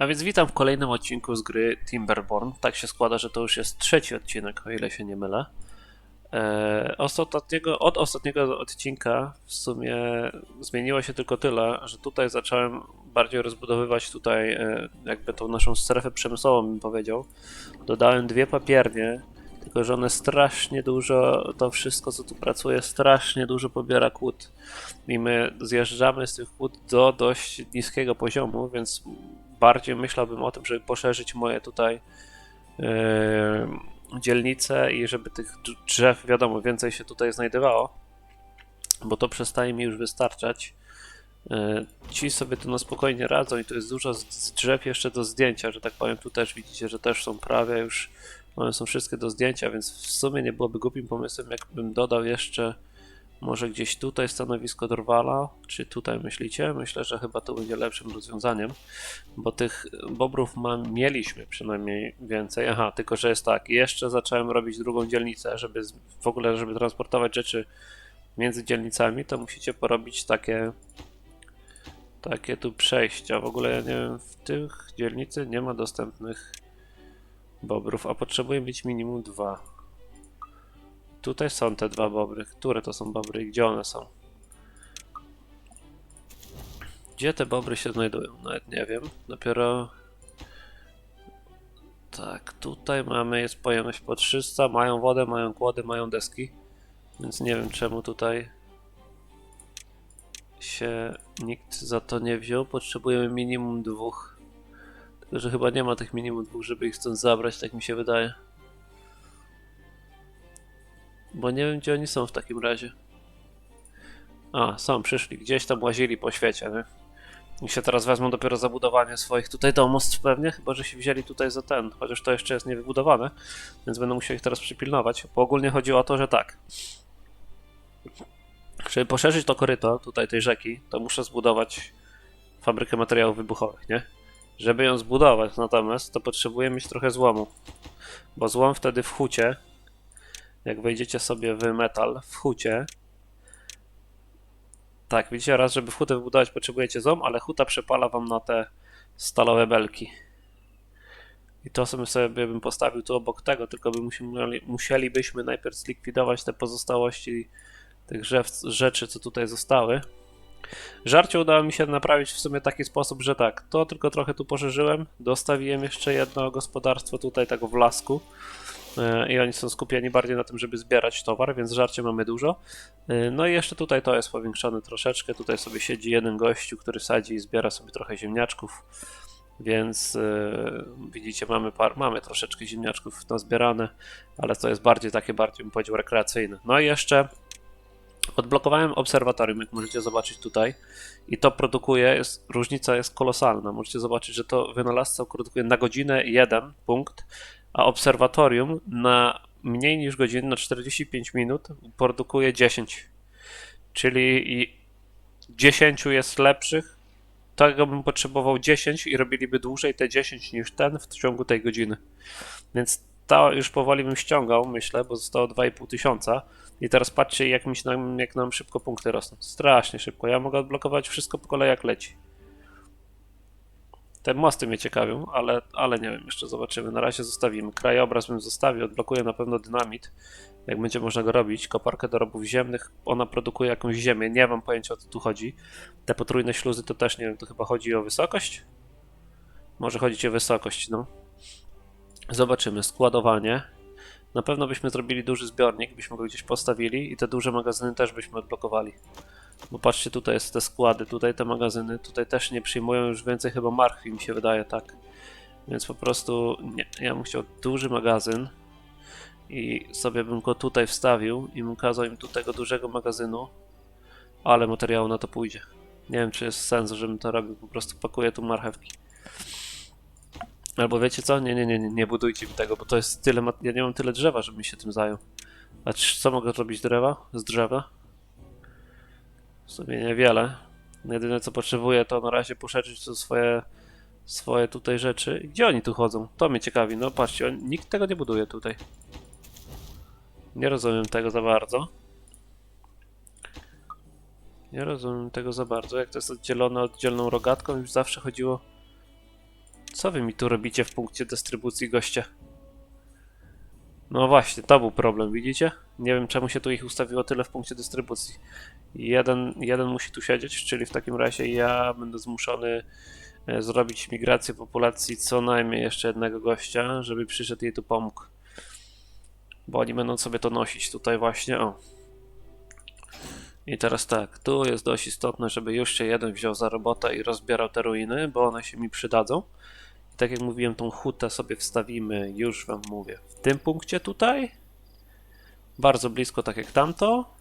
A więc witam w kolejnym odcinku z gry Timberborn. Tak się składa, że to już jest trzeci odcinek, o ile się nie mylę. Eee, ostatniego, od ostatniego odcinka w sumie zmieniło się tylko tyle, że tutaj zacząłem bardziej rozbudowywać tutaj e, jakby tą naszą strefę przemysłową, bym powiedział. Dodałem dwie papiernie, tylko że one strasznie dużo, to wszystko co tu pracuje, strasznie dużo pobiera kłód. I my zjeżdżamy z tych kłód do dość niskiego poziomu, więc bardziej myślałbym o tym, żeby poszerzyć moje tutaj yy, dzielnice i żeby tych dr- drzew, wiadomo, więcej się tutaj znajdowało, bo to przestaje mi już wystarczać. Yy, Ci sobie tu na spokojnie radzą i to jest dużo z drzew jeszcze do zdjęcia, że tak powiem. Tu też widzicie, że też są prawie już, one są wszystkie do zdjęcia, więc w sumie nie byłoby głupim pomysłem, jakbym dodał jeszcze może gdzieś tutaj stanowisko Drwala, czy tutaj myślicie? Myślę, że chyba to będzie lepszym rozwiązaniem, bo tych bobrów ma, mieliśmy przynajmniej więcej. Aha, tylko że jest tak, jeszcze zacząłem robić drugą dzielnicę, żeby w ogóle, żeby transportować rzeczy między dzielnicami, to musicie porobić takie takie tu przejścia. W ogóle ja nie wiem, w tych dzielnicy nie ma dostępnych bobrów, a potrzebuję mieć minimum dwa. Tutaj są te dwa bobry. Które to są bobry i gdzie one są? Gdzie te bobry się znajdują? Nawet nie wiem. Dopiero. Tak, tutaj mamy, jest pojemność po 300, mają wodę, mają kłody, mają deski. Więc nie wiem czemu tutaj się nikt za to nie wziął. Potrzebujemy minimum dwóch. Tylko, że chyba nie ma tych minimum dwóch, żeby ich stąd zabrać, tak mi się wydaje. Bo nie wiem, gdzie oni są w takim razie. A, są, przyszli. Gdzieś tam łazili po świecie, nie? I się teraz wezmą dopiero za budowanie swoich tutaj domostw pewnie, chyba że się wzięli tutaj za ten, chociaż to jeszcze jest niewybudowane, więc będę musiał ich teraz przypilnować. Bo ogólnie chodzi o to, że tak. Żeby poszerzyć to koryto tutaj tej rzeki, to muszę zbudować fabrykę materiałów wybuchowych, nie? Żeby ją zbudować natomiast, to potrzebuję mieć trochę złomu. Bo złom wtedy w hucie jak wejdziecie sobie w metal, w hucie. Tak, widzicie, raz, żeby hutę wybudować potrzebujecie zom, ale huta przepala wam na te stalowe belki. I to sobie, bym postawił tu obok tego, tylko by musieli, musielibyśmy najpierw zlikwidować te pozostałości tych rzeczy, co tutaj zostały. Żarcie udało mi się naprawić w sumie taki sposób, że tak, to tylko trochę tu poszerzyłem, dostawiłem jeszcze jedno gospodarstwo tutaj tak w lasku. E, i oni są skupieni bardziej na tym, żeby zbierać towar, więc żarcie mamy dużo. E, No i jeszcze tutaj to jest powiększone troszeczkę. Tutaj sobie siedzi jeden gościu, który sadzi i zbiera sobie trochę ziemniaczków. Więc e, widzicie, mamy, par, mamy troszeczkę ziemniaczków nazbierane, ale to jest bardziej takie, bardziej bym powiedział, rekreacyjne. No i jeszcze odblokowałem obserwatorium, jak możecie zobaczyć tutaj. I to produkuje, jest, różnica jest kolosalna. Możecie zobaczyć, że to wynalazca produkuje na godzinę jeden punkt, a obserwatorium na mniej niż godzinę, na 45 minut produkuje 10. Czyli i 10 jest lepszych, tego bym potrzebował 10 i robiliby dłużej te 10 niż ten w ciągu tej godziny. Więc to już powoli bym ściągał, myślę, bo zostało 2,5 tysiąca. I teraz patrzcie, jak, mi się nam, jak nam szybko punkty rosną. Strasznie szybko. Ja mogę odblokować wszystko po kolei, jak leci. Te mosty mnie ciekawią, ale, ale nie wiem, jeszcze zobaczymy. Na razie zostawimy. Krajobraz bym zostawił, odblokuję na pewno dynamit, jak będzie można go robić. Koparkę do robów ziemnych, ona produkuje jakąś ziemię, nie mam pojęcia o co tu chodzi. Te potrójne śluzy to też nie wiem, to chyba chodzi o wysokość? Może chodzić o wysokość, no. Zobaczymy, składowanie. Na pewno byśmy zrobili duży zbiornik, byśmy go gdzieś postawili i te duże magazyny też byśmy odblokowali. Bo patrzcie, tutaj jest te składy, tutaj te magazyny, tutaj też nie przyjmują już więcej chyba marchwi, mi się wydaje, tak. Więc po prostu nie, ja bym chciał duży magazyn i sobie bym go tutaj wstawił i bym kazał im tu tego dużego magazynu, ale materiału na to pójdzie. Nie wiem, czy jest sens, żebym to robił, po prostu pakuję tu marchewki. Albo wiecie co? Nie, nie, nie, nie, budujcie mi tego, bo to jest tyle, ja nie mam tyle drzewa, żebym się tym zajął. A co mogę robić drzewa? Z drzewa? W sumie niewiele. Jedyne co potrzebuję to na razie poszerzyć to swoje, swoje tutaj rzeczy. Gdzie oni tu chodzą? To mnie ciekawi. No patrzcie, on, nikt tego nie buduje tutaj. Nie rozumiem tego za bardzo. Nie rozumiem tego za bardzo. Jak to jest oddzielone oddzielną rogatką, już zawsze chodziło Co wy mi tu robicie w punkcie dystrybucji goście? No właśnie, to był problem, widzicie? Nie wiem czemu się tu ich ustawiło tyle w punkcie dystrybucji. Jeden, jeden musi tu siedzieć, czyli w takim razie ja będę zmuszony e, zrobić migrację populacji co najmniej jeszcze jednego gościa, żeby przyszedł jej tu pomógł. Bo oni będą sobie to nosić tutaj właśnie, o. I teraz tak, tu jest dość istotne, żeby już się jeden wziął za robotę i rozbierał te ruiny, bo one się mi przydadzą. Tak jak mówiłem, tą hutę sobie wstawimy, już wam mówię, w tym punkcie tutaj. Bardzo blisko, tak jak tamto.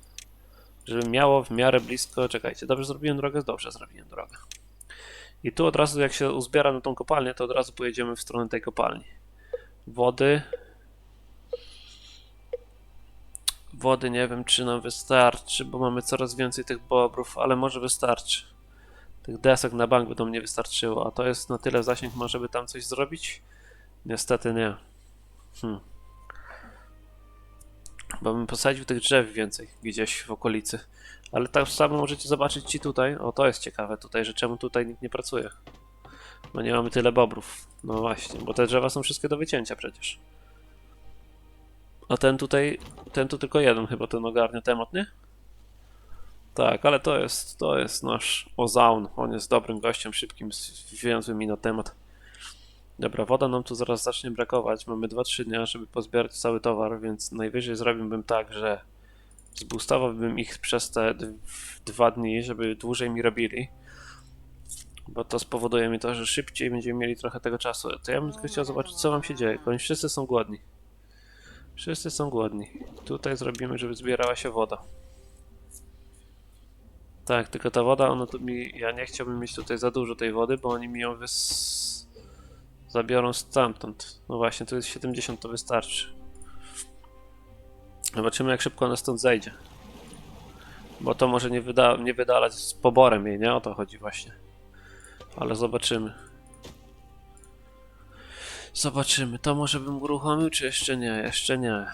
Żeby miało w miarę blisko, czekajcie, dobrze zrobiłem drogę? Dobrze zrobiłem drogę. I tu od razu, jak się uzbiera na tą kopalnię, to od razu pojedziemy w stronę tej kopalni. Wody, Wody nie wiem, czy nam wystarczy, bo mamy coraz więcej tych bobrów, ale może wystarczy. Tych desek na bank by to mnie wystarczyło, a to jest na tyle zasięg, może by tam coś zrobić? Niestety nie. Hmm. Bo bym posadził tych drzew więcej gdzieś w okolicy. Ale tak samo możecie zobaczyć ci tutaj. O, to jest ciekawe tutaj, że czemu tutaj nikt nie pracuje. No nie mamy tyle bobrów. No właśnie, bo te drzewa są wszystkie do wycięcia przecież. A ten tutaj, ten tu tylko jeden chyba ten ogarnia temat, nie? Tak, ale to jest, to jest nasz Ozaun. On jest dobrym gościem, szybkim, zwięzłym mi na temat. Dobra, woda nam tu zaraz zacznie brakować. Mamy 2-3 dnia, żeby pozbierać cały towar, więc najwyżej zrobiłbym tak, że zboostowałbym ich przez te dwa dni, żeby dłużej mi robili. Bo to spowoduje mi to, że szybciej będziemy mieli trochę tego czasu. To ja bym tylko chciał zobaczyć, co wam się dzieje. Oni wszyscy są głodni. Wszyscy są głodni. Tutaj zrobimy, żeby zbierała się woda. Tak, tylko ta woda, ona tu mi. Ja nie chciałbym mieć tutaj za dużo tej wody, bo oni mi ją wys... zabiorą stamtąd. No właśnie, tu jest 70, to wystarczy. Zobaczymy, jak szybko ona stąd zejdzie. Bo to może nie, wyda... nie wydalać z poborem jej, nie? O to chodzi właśnie. Ale zobaczymy. Zobaczymy. To może bym uruchomił, czy jeszcze nie? Jeszcze nie.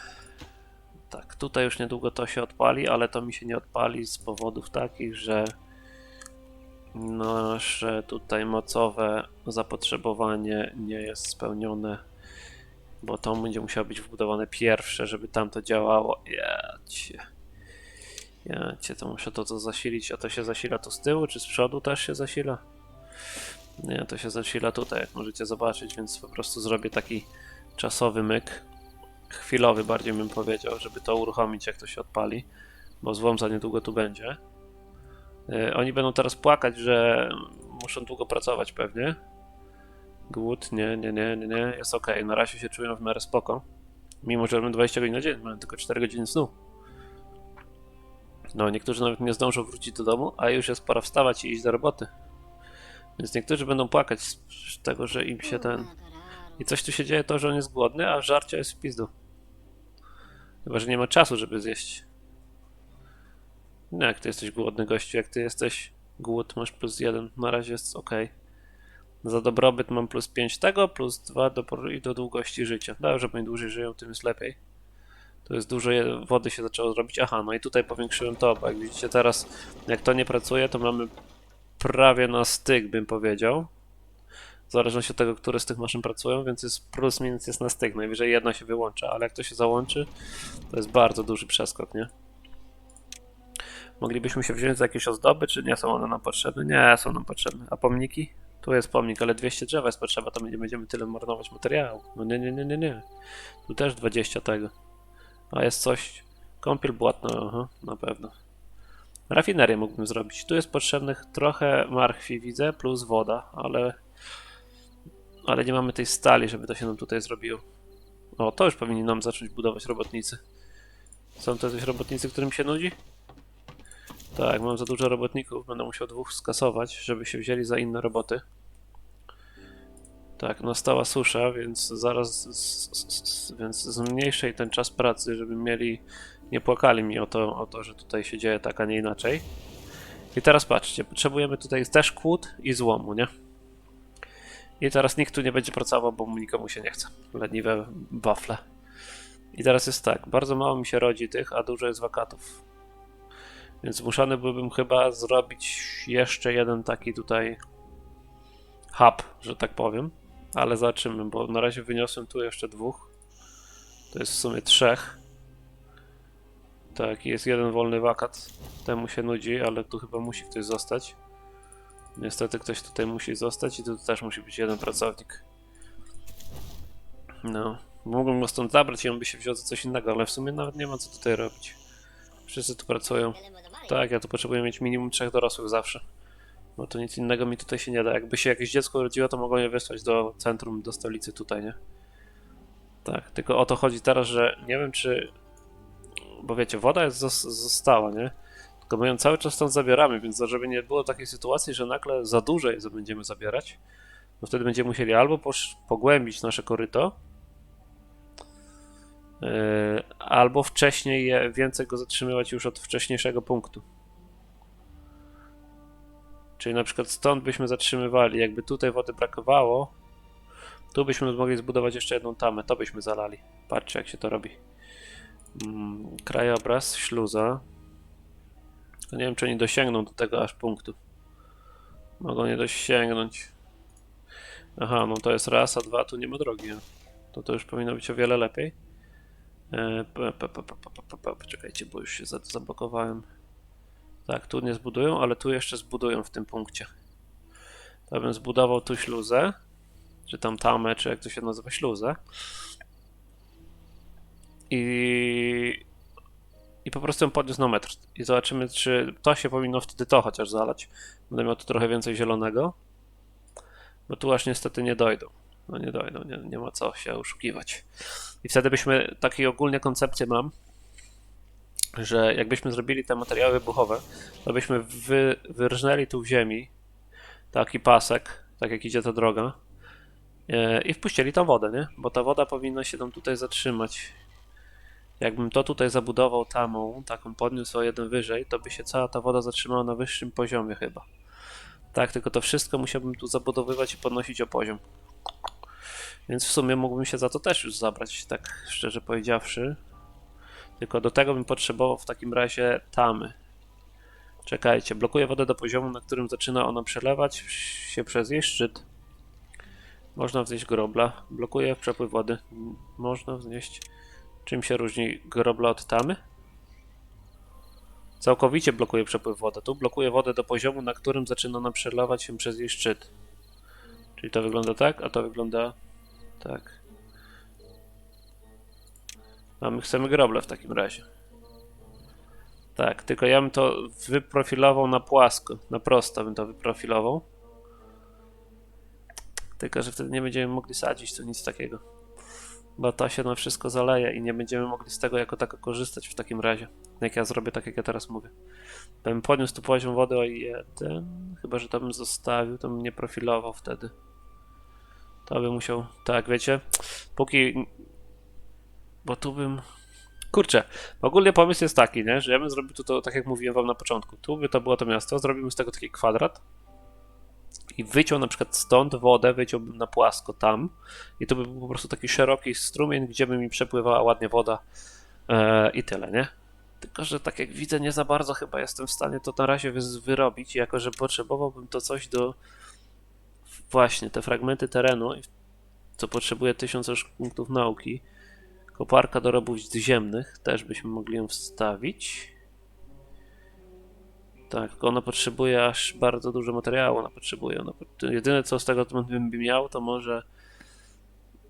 Tak, tutaj już niedługo to się odpali, ale to mi się nie odpali z powodów takich, że nasze tutaj mocowe zapotrzebowanie nie jest spełnione, bo to będzie musiało być wbudowane pierwsze, żeby tam to działało. Ja cię. Ja cię, to muszę to, to zasilić, a to się zasila tu z tyłu, czy z przodu też się zasila? Nie, to się zasila tutaj, jak możecie zobaczyć, więc po prostu zrobię taki czasowy myk. Chwilowy bardziej bym powiedział, żeby to uruchomić, jak to się odpali, bo złom za niedługo tu będzie. Yy, oni będą teraz płakać, że muszą długo pracować pewnie. Głód, nie, nie, nie, nie, nie, jest ok. Na razie się czują w miarę spoko. Mimo, że mamy 20 godzin na dzień, mamy tylko 4 godziny snu. No, niektórzy nawet nie zdążą wrócić do domu, a już jest pora wstawać i iść do roboty. Więc niektórzy będą płakać z tego, że im się ten. I coś tu się dzieje to, że on jest głodny, a żarcia jest w pizdu. Chyba, że nie ma czasu, żeby zjeść. No jak ty jesteś głodny gościu, jak ty jesteś głód, masz plus jeden, na razie jest ok. Za dobrobyt mam plus 5 tego, plus 2 do, i do długości życia. Dobrze, bo im dłużej żyją, tym jest lepiej. To jest dużo wody się zaczęło zrobić. Aha, no i tutaj powiększyłem to, bo jak widzicie teraz, jak to nie pracuje, to mamy prawie na styk, bym powiedział. W zależności od tego, które z tych maszyn pracują, więc jest plus minus jest na styk. Najwyżej jedna się wyłącza, ale jak to się załączy, to jest bardzo duży przeskok, nie? Moglibyśmy się wziąć za jakieś ozdoby, czy nie są one nam potrzebne? Nie, są nam potrzebne. A pomniki? Tu jest pomnik, ale 200 drzewa jest potrzeba, to my nie będziemy tyle marnować materiału. No nie, nie, nie, nie, nie. Tu też 20 tego. A jest coś. Kąpiel błotna, aha, na pewno. Rafinerię mógłbym zrobić. Tu jest potrzebnych trochę marchwi, widzę, plus woda, ale. Ale nie mamy tej stali, żeby to się nam tutaj zrobiło. O, to już powinni nam zacząć budować robotnicy. Są to jakieś robotnicy, którym się nudzi? Tak, mam za dużo robotników, będę musiał dwóch skasować, żeby się wzięli za inne roboty. Tak, nastała susza, więc zaraz, z, z, z, więc zmniejszej ten czas pracy, żeby mieli, nie płakali mi o to, o to, że tutaj się dzieje tak, a nie inaczej. I teraz patrzcie, potrzebujemy tutaj też kłód i złomu, nie? I teraz nikt tu nie będzie pracował, bo mu nikomu się nie chce. Leniwe wafle. I teraz jest tak, bardzo mało mi się rodzi tych, a dużo jest wakatów. Więc zmuszony byłbym chyba zrobić jeszcze jeden taki tutaj hub, że tak powiem. Ale zobaczymy, bo na razie wyniosłem tu jeszcze dwóch. To jest w sumie trzech. Tak, jest jeden wolny wakat. Temu się nudzi, ale tu chyba musi ktoś zostać. Niestety ktoś tutaj musi zostać i tu też musi być jeden pracownik. No, mógłbym go stąd zabrać i on by się wziął za coś innego, ale w sumie nawet nie ma co tutaj robić. Wszyscy tu pracują. Tak, ja tu potrzebuję mieć minimum trzech dorosłych zawsze. Bo to nic innego mi tutaj się nie da. Jakby się jakieś dziecko urodziło, to mogą je wysłać do centrum, do stolicy tutaj, nie? Tak, tylko o to chodzi teraz, że nie wiem czy... Bo wiecie, woda jest zos- została, nie? Tylko my ją cały czas stąd zabieramy, więc żeby nie było takiej sytuacji, że nagle za dużo jej będziemy zabierać, to wtedy będziemy musieli albo pogłębić nasze koryto, yy, albo wcześniej je, więcej go zatrzymywać już od wcześniejszego punktu. Czyli na przykład stąd byśmy zatrzymywali, jakby tutaj wody brakowało, tu byśmy mogli zbudować jeszcze jedną tamę, to byśmy zalali. Patrzcie jak się to robi. Mm, krajobraz, śluza. To nie wiem czy oni dosięgną do tego aż punktu. Mogą nie dosięgnąć. Aha, no to jest raz, a dwa tu nie ma drogi. To to już powinno być o wiele lepiej. E, Poczekajcie, bo już się za- zablokowałem. Tak, tu nie zbudują, ale tu jeszcze zbudują w tym punkcie. To bym zbudował tu śluzę, czy tam tamę, czy jak to się nazywa, śluzę. I, I po prostu ją podniósł na metr. I zobaczymy, czy to się powinno wtedy to chociaż zalać. Będę miał tu trochę więcej zielonego. Bo tu aż niestety nie dojdą. No nie dojdą, nie, nie ma co się oszukiwać. I wtedy byśmy, takiej ogólnie koncepcję mam, że jakbyśmy zrobili te materiały wybuchowe, to byśmy wy, wyrżnęli tu w ziemi taki pasek, tak jak idzie ta droga, e, i wpuścili tam wodę, nie? Bo ta woda powinna się tam tutaj zatrzymać. Jakbym to tutaj zabudował tamą, taką podniósł o jeden wyżej, to by się cała ta woda zatrzymała na wyższym poziomie chyba. Tak, tylko to wszystko musiałbym tu zabudowywać i podnosić o poziom. Więc w sumie mógłbym się za to też już zabrać, tak szczerze powiedziawszy. Tylko do tego bym potrzebował w takim razie tamy. Czekajcie, blokuję wodę do poziomu, na którym zaczyna ona przelewać się przez jej szczyt. Można wznieść grobla. Blokuje przepływ wody. Można wznieść. Czym się różni grobla od tamy? Całkowicie blokuje przepływ wody. Tu blokuje wodę do poziomu, na którym zaczyna ona przelewać się przez jej szczyt. Czyli to wygląda tak, a to wygląda tak. A my chcemy groble w takim razie. Tak, tylko ja bym to wyprofilował na płasko, na prosto bym to wyprofilował. Tylko, że wtedy nie będziemy mogli sadzić tu nic takiego. Bo to się na wszystko zaleje i nie będziemy mogli z tego jako tako korzystać w takim razie. Jak ja zrobię tak, jak ja teraz mówię. Bym podniósł tu poziom wody o jeden. Chyba, że to bym zostawił, to bym nie profilował wtedy. To bym musiał. Tak, wiecie? Póki. Bo tu bym. Kurczę, ogólnie pomysł jest taki, nie? że ja bym zrobił tu to, tak jak mówiłem wam na początku. Tu by to było to miasto, zrobimy z tego taki kwadrat i wyciął na przykład stąd wodę, wyciąłbym na płasko tam i to by był po prostu taki szeroki strumień, gdzie by mi przepływała ładnie woda e, i tyle, nie? Tylko, że tak jak widzę, nie za bardzo chyba jestem w stanie to na razie wy- wyrobić, jako że potrzebowałbym to coś do właśnie te fragmenty terenu, co potrzebuje 1000 już punktów nauki. Koparka do robót ziemnych, też byśmy mogli ją wstawić. Tak, ona potrzebuje aż bardzo dużo materiału. Ona potrzebuje. Ona, jedyne co z tego bym miał, to może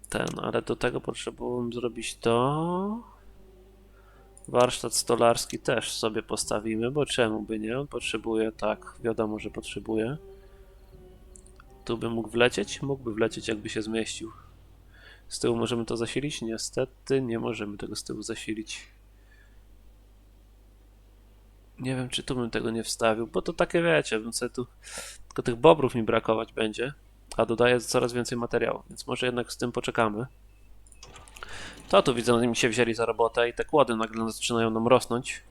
ten, ale do tego potrzebowałbym zrobić to. Warsztat stolarski też sobie postawimy, bo czemu by nie? On potrzebuje, tak, wiadomo, że potrzebuje. Tu by mógł wlecieć? Mógłby wlecieć, jakby się zmieścił. Z tyłu możemy to zasilić? Niestety nie możemy tego z tyłu zasilić. Nie wiem, czy tu bym tego nie wstawił, bo to takie wiecie, bym sobie tu... Tylko tych bobrów mi brakować będzie, a dodaję coraz więcej materiału, więc może jednak z tym poczekamy. To tu widzę, oni mi się wzięli za robotę i te kłody nagle zaczynają nam rosnąć.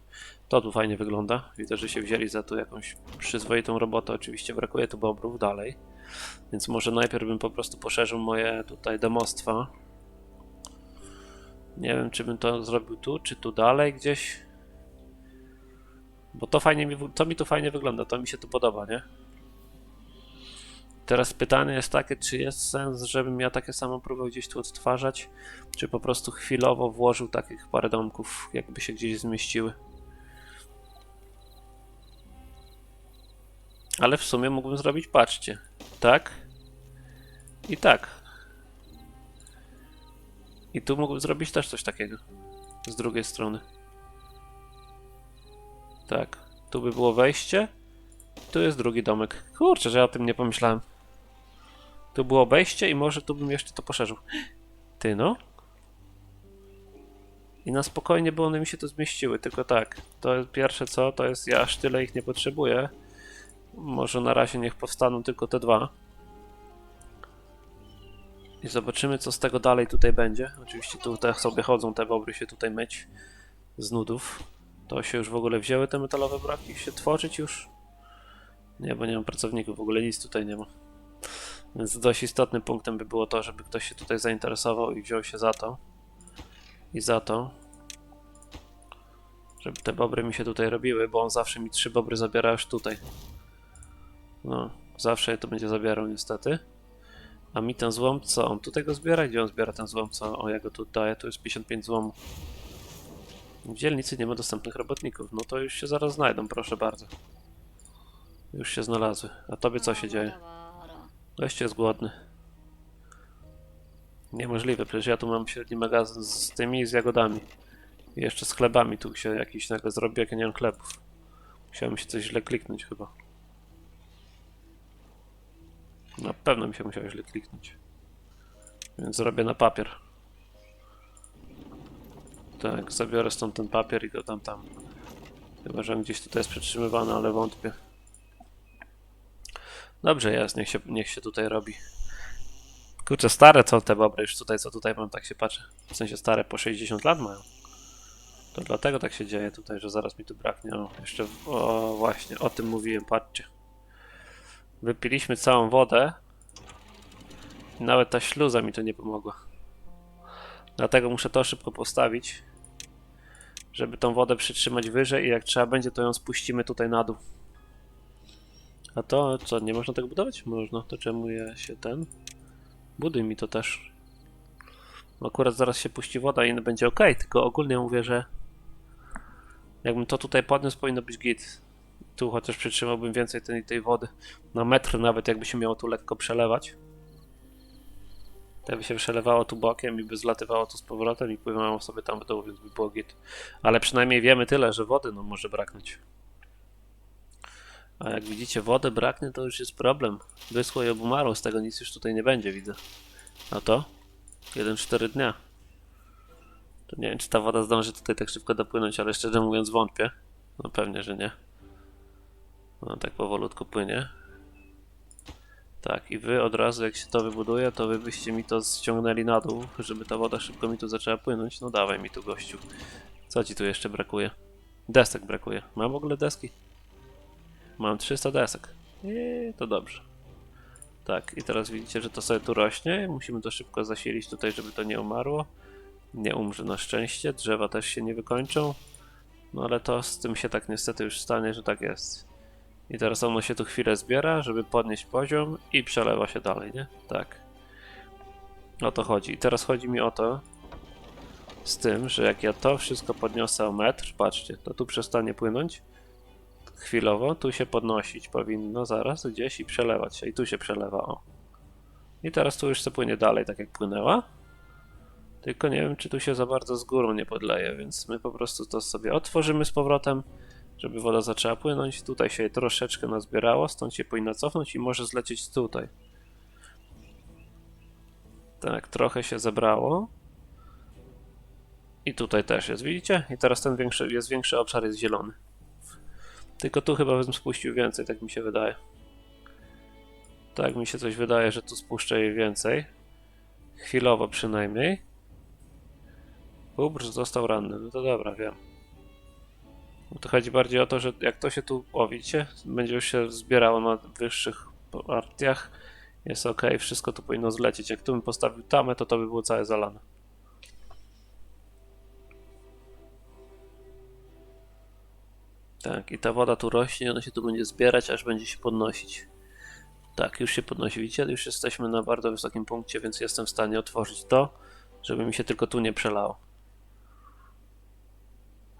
To tu fajnie wygląda. Widzę, że się wzięli za tu jakąś przyzwoitą robotę. Oczywiście brakuje tu bobrów dalej. Więc może najpierw bym po prostu poszerzył moje tutaj domostwa. Nie wiem, czy bym to zrobił tu, czy tu dalej gdzieś. Bo to fajnie mi, to mi tu fajnie wygląda, to mi się tu podoba, nie? Teraz pytanie jest takie, czy jest sens, żebym ja takie samo próbował gdzieś tu odtwarzać, czy po prostu chwilowo włożył takich parę domków, jakby się gdzieś zmieściły. Ale w sumie mógłbym zrobić, patrzcie, tak i tak. I tu mógłbym zrobić też coś takiego, z drugiej strony. Tak, tu by było wejście, tu jest drugi domek. Kurczę, że ja o tym nie pomyślałem. Tu było wejście i może tu bym jeszcze to poszerzył. Ty no. I na spokojnie by one mi się tu zmieściły, tylko tak. To jest pierwsze co, to jest ja aż tyle ich nie potrzebuję. Może na razie niech powstaną tylko te dwa. I zobaczymy co z tego dalej tutaj będzie. Oczywiście tutaj sobie chodzą te bobry się tutaj myć z nudów. To się już w ogóle wzięły te metalowe braki się tworzyć już? Nie, bo nie mam pracowników, w ogóle nic tutaj nie ma. Więc dość istotnym punktem by było to, żeby ktoś się tutaj zainteresował i wziął się za to. I za to. Żeby te bobry mi się tutaj robiły, bo on zawsze mi trzy bobry zabiera już tutaj. No, zawsze je to będzie zabierał niestety. A mi ten złom, co on tutaj go zbiera? Gdzie on zbiera ten złom, co o ja go tu daję? Tu jest 55 złomu. W dzielnicy nie ma dostępnych robotników. No to już się zaraz znajdą, proszę bardzo. Już się znalazły. A tobie co się dzieje? Goście jest głodny. Niemożliwe, przecież ja tu mam średni magazyn z tymi z jagodami. I jeszcze z chlebami tu się jakiś nagle zrobi, jak ja nie mam chlebów. Musiałem się coś źle kliknąć chyba. Na pewno mi się musiało źle kliknąć. Więc zrobię na papier. Tak, zabiorę stąd ten papier i go tam tam. Chyba, że on gdzieś tutaj jest przytrzymywany, ale wątpię. Dobrze jest, niech się, niech się tutaj robi. Kurczę, stare co te bobry już tutaj, co tutaj mam, tak się patrzę. W sensie stare po 60 lat mają. To dlatego tak się dzieje tutaj, że zaraz mi tu braknie. O, jeszcze, o właśnie, o tym mówiłem, patrzcie. Wypiliśmy całą wodę. Nawet ta śluza mi tu nie pomogła. Dlatego muszę to szybko postawić. Żeby tą wodę przytrzymać wyżej i jak trzeba będzie, to ją spuścimy tutaj na dół. A to co, nie można tego budować? Można, to czemu ja się ten... Buduj mi to też. Akurat zaraz się puści woda i będzie ok, tylko ogólnie mówię, że jakbym to tutaj podniósł, powinno być git. Tu chociaż przytrzymałbym więcej tej, tej wody. Na metr nawet jakby się miało tu lekko przelewać. To by się przelewało tu bokiem i by zlatywało tu z powrotem i pływało sobie tam w dół, więc by było git. Ale przynajmniej wiemy tyle, że wody no może braknąć. A jak widzicie, wody braknie, to już jest problem. Wyschło i obumarło, z tego nic już tutaj nie będzie, widzę. A to? 1-4 dnia. To nie wiem, czy ta woda zdąży tutaj tak szybko dopłynąć, ale szczerze mówiąc wątpię. No pewnie, że nie. No tak powolutku płynie. Tak, i wy od razu jak się to wybuduje, to wy byście mi to ściągnęli na dół, żeby ta woda szybko mi tu zaczęła płynąć. No dawaj mi tu gościu. Co ci tu jeszcze brakuje? Desek brakuje. Mam w ogóle deski? Mam 300 desek. I to dobrze. Tak, i teraz widzicie, że to sobie tu rośnie. Musimy to szybko zasilić tutaj, żeby to nie umarło. Nie umrze na szczęście. Drzewa też się nie wykończą. No ale to z tym się tak niestety już stanie, że tak jest. I teraz ono się tu chwilę zbiera, żeby podnieść poziom i przelewa się dalej, nie? Tak. O to chodzi. I teraz chodzi mi o to, z tym, że jak ja to wszystko podniosę o metr, patrzcie, to tu przestanie płynąć chwilowo, tu się podnosić powinno zaraz gdzieś i przelewać się. I tu się przelewa, o. I teraz tu już se płynie dalej, tak jak płynęła. Tylko nie wiem, czy tu się za bardzo z górą nie podleje, więc my po prostu to sobie otworzymy z powrotem, żeby woda zaczęła płynąć. Tutaj się troszeczkę nazbierało, stąd się powinna cofnąć i może zlecieć tutaj. Tak, trochę się zebrało. I tutaj też jest, widzicie? I teraz ten większy, jest większy obszar, jest zielony. Tylko tu chyba bym spuścił więcej, tak mi się wydaje. Tak mi się coś wydaje, że tu spuszczę jej więcej. Chwilowo przynajmniej. Ubrz został ranny, no to dobra, wiem. To chodzi bardziej o to, że jak to się tu, o widzicie, będzie się zbierało na wyższych partiach. Jest ok, wszystko tu powinno zlecieć. Jak tu bym postawił tamę, to to by było całe zalane. Tak, i ta woda tu rośnie, ona się tu będzie zbierać, aż będzie się podnosić. Tak, już się podnosi. Widzicie, już jesteśmy na bardzo wysokim punkcie, więc jestem w stanie otworzyć to, żeby mi się tylko tu nie przelało.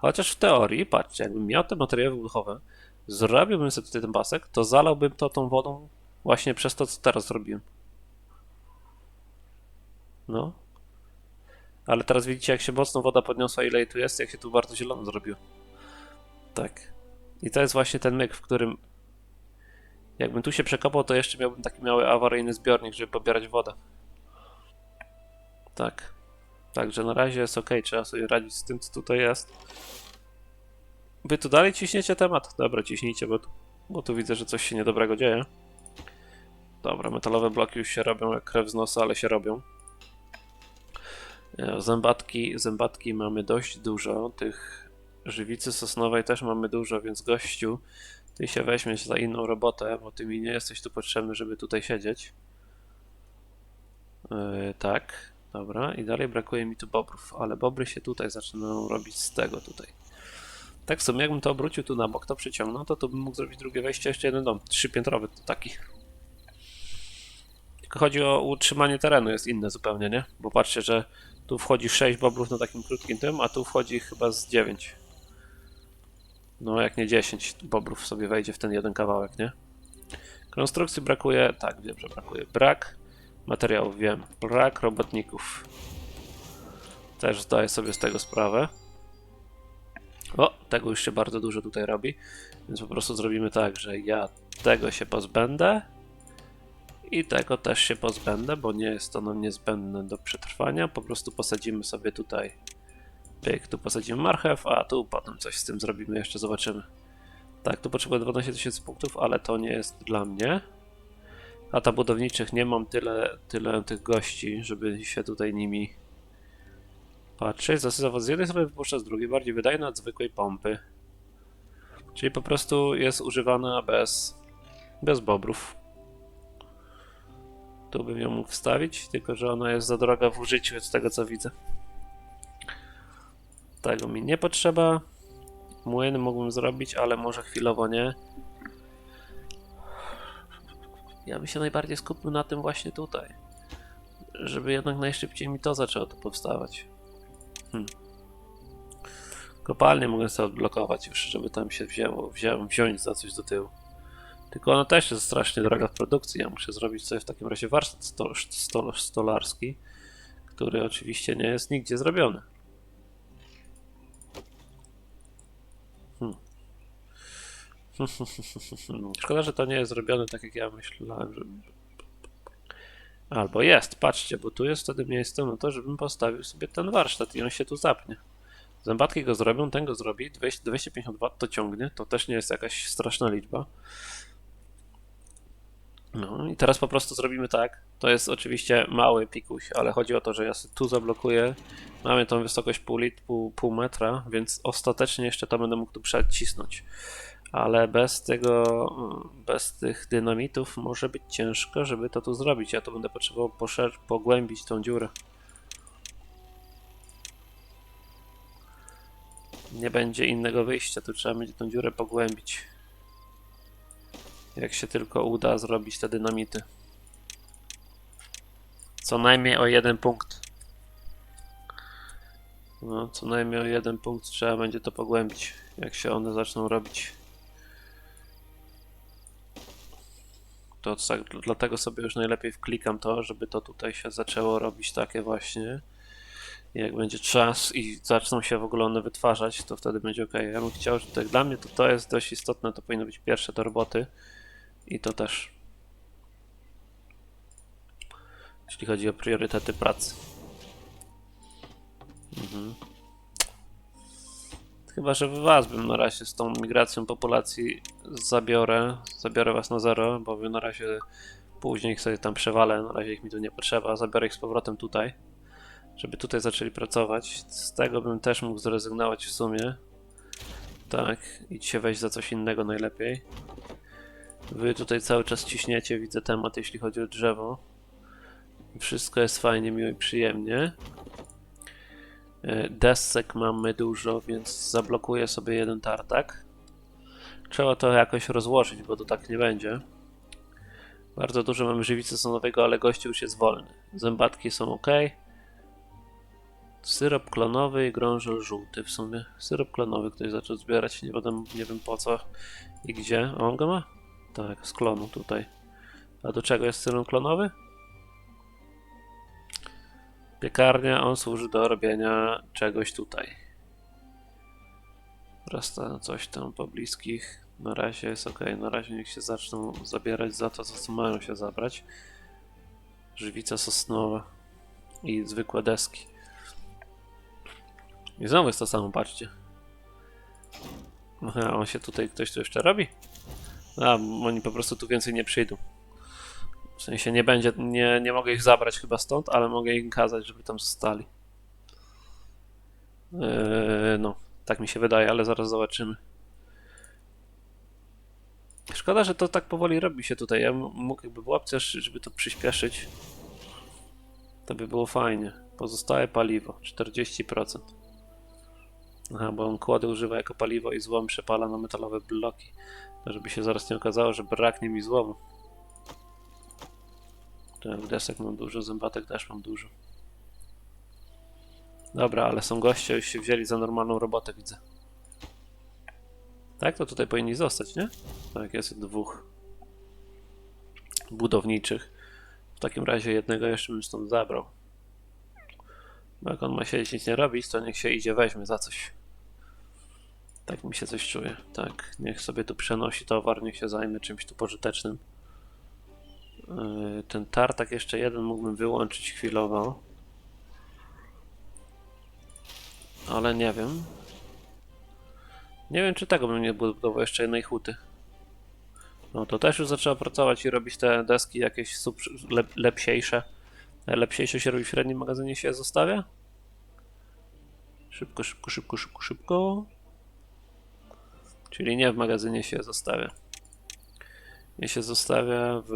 Chociaż w teorii, patrzcie, jakbym miał te materiały wybuchowe, zrobiłbym sobie tutaj ten pasek, to zalałbym to tą wodą właśnie przez to, co teraz zrobiłem. No. Ale teraz widzicie, jak się mocno woda podniosła, ile jej tu jest, jak się tu bardzo zielono zrobiło. Tak. I to jest właśnie ten myk, w którym jakbym tu się przekopał, to jeszcze miałbym taki mały awaryjny zbiornik, żeby pobierać wodę. Tak. Także na razie jest ok, trzeba sobie radzić z tym, co tutaj jest. Wy tu dalej ciśniecie temat? Dobra, ciśnijcie, bo tu, bo tu widzę, że coś się niedobrego dzieje. Dobra, metalowe bloki już się robią jak krew z nosa, ale się robią. E, Zębatki, zębatki mamy dość dużo, tych żywicy sosnowej też mamy dużo, więc gościu, ty się weźmiesz za inną robotę, bo ty mi nie jesteś tu potrzebny, żeby tutaj siedzieć. Yy, tak, dobra, i dalej brakuje mi tu bobrów, ale bobry się tutaj zaczynają robić z tego tutaj. Tak w sumie, jakbym to obrócił tu na bok, to przyciągnął, to tu bym mógł zrobić drugie wejście, jeszcze jeden dom, trzypiętrowy to taki. Tylko chodzi o utrzymanie terenu, jest inne zupełnie, nie? Bo patrzcie, że tu wchodzi 6 bobrów na takim krótkim tym, a tu wchodzi chyba z 9. No, jak nie 10 bobrów sobie wejdzie w ten jeden kawałek, nie? Konstrukcji brakuje, tak, wiem, że brakuje. Brak materiałów, wiem. Brak robotników. Też zdaję sobie z tego sprawę. O, tego już się bardzo dużo tutaj robi. Więc po prostu zrobimy tak, że ja tego się pozbędę. I tego też się pozbędę, bo nie jest nam niezbędne do przetrwania. Po prostu posadzimy sobie tutaj Pyk, tu posadzimy marchew, a tu potem coś z tym zrobimy, jeszcze zobaczymy. Tak, tu potrzebuję 12 tysięcy punktów, ale to nie jest dla mnie. A ta budowniczych nie mam tyle, tyle tych gości, żeby się tutaj nimi patrzeć. Zastosować z jednej strony wypuszcza z drugiej, bardziej wydajna od zwykłej pompy. Czyli po prostu jest używana bez, bez bobrów. Tu bym ją mógł wstawić, tylko że ona jest za droga w użyciu z tego co widzę. Tego mi nie potrzeba. Młyn mógłbym zrobić, ale może chwilowo nie. Ja bym się najbardziej skupił na tym właśnie tutaj. Żeby jednak najszybciej mi to zaczęło tu powstawać. Hmm. Kopalnię mogę sobie odblokować już, żeby tam się wzięło, wzią, wziąć za coś do tyłu. Tylko ona też jest strasznie droga w produkcji. Ja muszę zrobić sobie w takim razie warsztat sto, sto, stolarski, który oczywiście nie jest nigdzie zrobiony. Szkoda, że to nie jest zrobione tak, jak ja myślałem, że... Albo jest, patrzcie, bo tu jest wtedy miejsce na to, żebym postawił sobie ten warsztat i on się tu zapnie. Zębatki go zrobią, ten go zrobi, 200, 250 W to ciągnie, to też nie jest jakaś straszna liczba. No i teraz po prostu zrobimy tak. To jest oczywiście mały pikuś, ale chodzi o to, że ja tu zablokuję. Mamy tą wysokość pół, lit, pół, pół metra, więc ostatecznie jeszcze to będę mógł tu przedcisnąć ale bez tego, bez tych dynamitów może być ciężko, żeby to tu zrobić. Ja to będę potrzebował pogłębić tą dziurę. Nie będzie innego wyjścia, tu trzeba będzie tą dziurę pogłębić. Jak się tylko uda zrobić te dynamity. Co najmniej o jeden punkt. No, co najmniej o jeden punkt trzeba będzie to pogłębić, jak się one zaczną robić. To tak, dlatego sobie już najlepiej wklikam to, żeby to tutaj się zaczęło robić takie właśnie. Jak będzie czas i zaczną się w ogóle one wytwarzać, to wtedy będzie ok. Ja bym chciał, że tak dla mnie to, to jest dość istotne, to powinno być pierwsze do roboty. I to też. Jeśli chodzi o priorytety pracy. Mhm. Chyba, że was bym na razie z tą migracją populacji zabiorę. Zabiorę was na zero, bo wy na razie później ich sobie tam przewalę. Na razie ich mi tu nie potrzeba. Zabiorę ich z powrotem tutaj, żeby tutaj zaczęli pracować. Z tego bym też mógł zrezygnować w sumie. Tak, idź się wejść za coś innego najlepiej. Wy tutaj cały czas ciśniecie, widzę temat, jeśli chodzi o drzewo. Wszystko jest fajnie, miło i przyjemnie. E, Desek mamy dużo, więc zablokuję sobie jeden tartak. Trzeba to jakoś rozłożyć, bo to tak nie będzie. Bardzo dużo mamy żywicy sonowego, ale gościu już jest wolny. Zębatki są ok. Syrop klonowy i grążel żółty w sumie. Syrop klonowy ktoś zaczął zbierać, nie wiem, nie wiem po co i gdzie. A on go ma? Tak, z klonu tutaj. A do czego jest syrop klonowy? Piekarnia, on służy do robienia czegoś tutaj. Rasta coś tam pobliskich. Na razie jest ok, na razie niech się zaczną zabierać za to, co mają się zabrać. Żywica sosnowa i zwykłe deski. I znowu jest to samo, patrzcie. Aha, on się tutaj, ktoś tu jeszcze robi? A, oni po prostu tu więcej nie przyjdą. W sensie nie będzie, nie, nie mogę ich zabrać chyba stąd, ale mogę im kazać, żeby tam zostali. Yy, no, tak mi się wydaje, ale zaraz zobaczymy. Szkoda, że to tak powoli robi się tutaj. Ja mógł, jakby była opcja, żeby to przyspieszyć, to by było fajnie. Pozostałe paliwo 40%. Aha, bo on kłody używa jako paliwo i złom przepala na metalowe bloki. Żeby się zaraz nie okazało, że braknie mi złomu. Tak, desek mam dużo, zębatek też mam dużo. Dobra, ale są goście, już się wzięli za normalną robotę, widzę. Tak, to tutaj powinni zostać, nie? Tak, jest dwóch budowniczych. W takim razie jednego jeszcze bym stąd zabrał. Bo jak on ma siedzieć nic nie robić, to niech się idzie weźmie za coś. Tak mi się coś czuje. Tak, niech sobie tu przenosi towar, niech się zajmie czymś tu pożytecznym. Yy, Ten tartak jeszcze jeden mógłbym wyłączyć chwilowo. Ale nie wiem. Nie wiem, czy tego bym nie budował jeszcze jednej huty. No to też już zaczęła pracować i robić te deski jakieś sub, lep, lepsiejsze. Lepsiejsze się robi w średnim magazynie się zostawia? Szybko, szybko, szybko, szybko, szybko. Czyli nie w magazynie się zostawia. Nie się zostawia w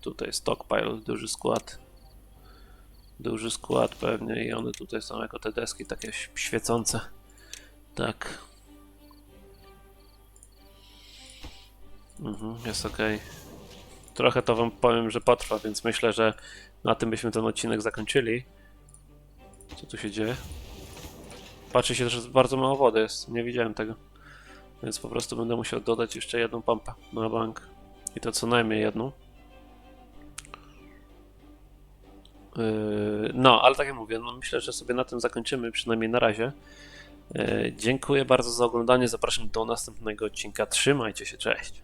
tutaj stockpile, duży skład. Duży skład pewnie i one tutaj są jako te deski takie świecące. Tak. Mhm, jest ok. Trochę to wam powiem, że potrwa, więc myślę, że na tym byśmy ten odcinek zakończyli. Co tu się dzieje? Patrzy się, że bardzo mało wody jest. Nie widziałem tego. Więc po prostu będę musiał dodać jeszcze jedną pompę na bank. I to co najmniej jedną. Yy, No, ale tak jak mówię, no myślę, że sobie na tym zakończymy, przynajmniej na razie. Yy, Dziękuję bardzo za oglądanie. Zapraszam do następnego odcinka. Trzymajcie się, cześć.